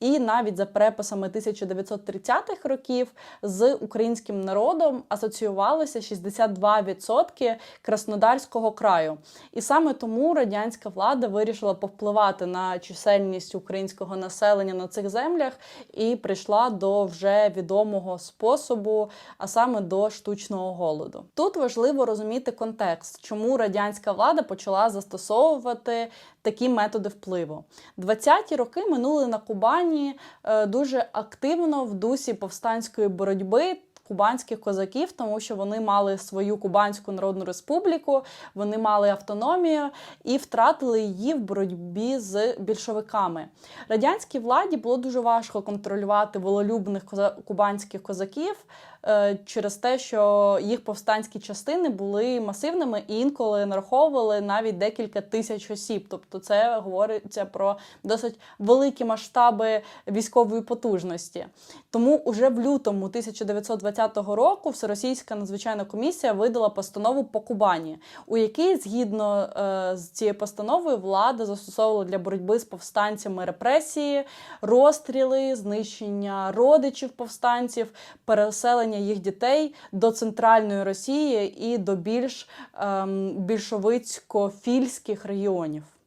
і навіть за переписами 1930-х років з українським народом асоціювалося 62% Краснодарського краю. І саме тому радянська влада вирішила повпливати на чисельність українського населення на цих землях і прийшла до вже відомого способу, а саме до штучного голоду. Тут важливо розуміти контекст, чому радянська влада почала застосовувати такі методи впливу. 20-ті роки минули на Кубані е, дуже активно в дусі повстанської боротьби. Кубанських козаків, тому що вони мали свою Кубанську Народну Республіку, вони мали автономію і втратили її в боротьбі з більшовиками. Радянській владі було дуже важко контролювати вололюбних кубанських козаків е, через те, що їх повстанські частини були масивними і інколи нараховували навіть декілька тисяч осіб. Тобто, це говориться про досить великі масштаби військової потужності. Тому уже в лютому 1920 року Всеросійська надзвичайна комісія видала постанову по Кубані, у якій, згідно е, з цією постановою, влада застосовувала для боротьби з повстанцями репресії, розстріли, знищення родичів повстанців, переселення їх дітей до центральної Росії і до більш ем, більшовицько-фільських регіонів.